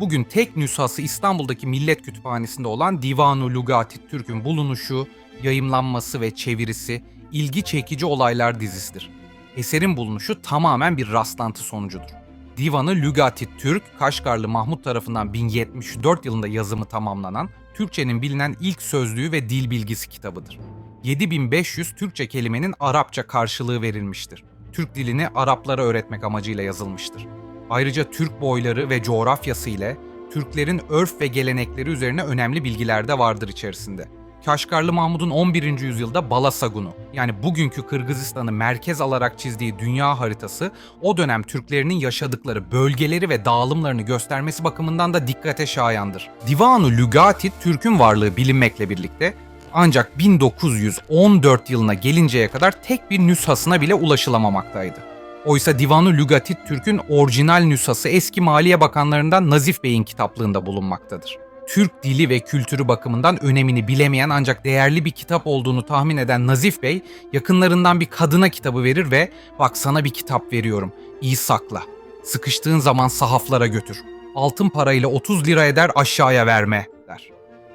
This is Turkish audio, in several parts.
bugün tek nüshası İstanbul'daki Millet Kütüphanesi'nde olan Divanu Lugati Türk'ün bulunuşu, yayımlanması ve çevirisi ilgi çekici olaylar dizisidir. Eserin bulunuşu tamamen bir rastlantı sonucudur. Divanı Lügati Türk, Kaşgarlı Mahmut tarafından 1074 yılında yazımı tamamlanan Türkçenin bilinen ilk sözlüğü ve dil bilgisi kitabıdır. 7500 Türkçe kelimenin Arapça karşılığı verilmiştir. Türk dilini Araplara öğretmek amacıyla yazılmıştır. Ayrıca Türk boyları ve coğrafyası ile Türklerin örf ve gelenekleri üzerine önemli bilgiler de vardır içerisinde. Kaşgarlı Mahmud'un 11. yüzyılda Balasagunu yani bugünkü Kırgızistan'ı merkez alarak çizdiği dünya haritası o dönem Türklerinin yaşadıkları bölgeleri ve dağılımlarını göstermesi bakımından da dikkate şayandır. Divanu Lügati Türk'ün varlığı bilinmekle birlikte ancak 1914 yılına gelinceye kadar tek bir nüshasına bile ulaşılamamaktaydı. Oysa Divanu Lügati Türk'ün orijinal nüshası eski Maliye Bakanlarından Nazif Bey'in kitaplığında bulunmaktadır. Türk dili ve kültürü bakımından önemini bilemeyen ancak değerli bir kitap olduğunu tahmin eden Nazif Bey, yakınlarından bir kadına kitabı verir ve "Bak sana bir kitap veriyorum. İyi sakla. Sıkıştığın zaman sahaflara götür. Altın parayla 30 lira eder aşağıya verme." der.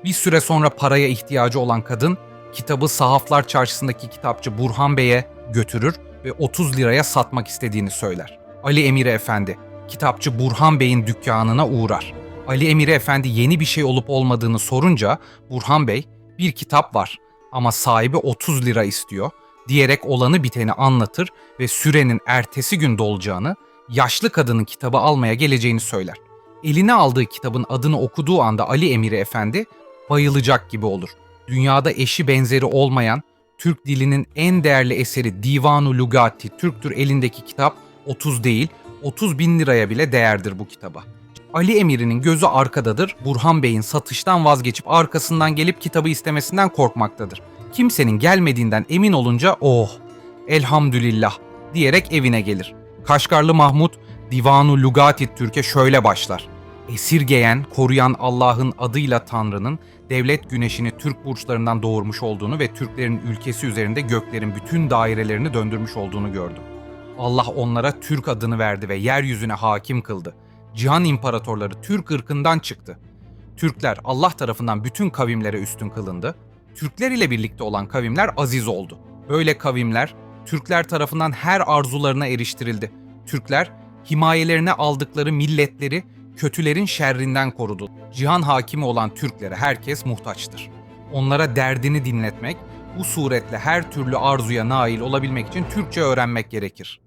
Bir süre sonra paraya ihtiyacı olan kadın kitabı Sahaflar Çarşısı'ndaki kitapçı Burhan Bey'e götürür ve 30 liraya satmak istediğini söyler. Ali Emire Efendi, kitapçı Burhan Bey'in dükkanına uğrar. Ali Emire Efendi yeni bir şey olup olmadığını sorunca Burhan Bey bir kitap var ama sahibi 30 lira istiyor diyerek olanı biteni anlatır ve sürenin ertesi gün dolacağını, yaşlı kadının kitabı almaya geleceğini söyler. Eline aldığı kitabın adını okuduğu anda Ali Emire Efendi bayılacak gibi olur. Dünyada eşi benzeri olmayan Türk dilinin en değerli eseri Divanu Lugati Türktür elindeki kitap 30 değil 30 bin liraya bile değerdir bu kitaba. Ali Emir'in gözü arkadadır. Burhan Bey'in satıştan vazgeçip arkasından gelip kitabı istemesinden korkmaktadır. Kimsenin gelmediğinden emin olunca oh elhamdülillah diyerek evine gelir. Kaşgarlı Mahmut Divanu Lugati Türk'e şöyle başlar. Esirgeyen, koruyan Allah'ın adıyla Tanrı'nın devlet güneşini Türk burçlarından doğurmuş olduğunu ve Türklerin ülkesi üzerinde göklerin bütün dairelerini döndürmüş olduğunu gördüm. Allah onlara Türk adını verdi ve yeryüzüne hakim kıldı. Cihan imparatorları Türk ırkından çıktı. Türkler Allah tarafından bütün kavimlere üstün kılındı. Türkler ile birlikte olan kavimler aziz oldu. Böyle kavimler Türkler tarafından her arzularına eriştirildi. Türkler himayelerine aldıkları milletleri kötülerin şerrinden korudu. Cihan hakimi olan Türklere herkes muhtaçtır. Onlara derdini dinletmek, bu suretle her türlü arzuya nail olabilmek için Türkçe öğrenmek gerekir.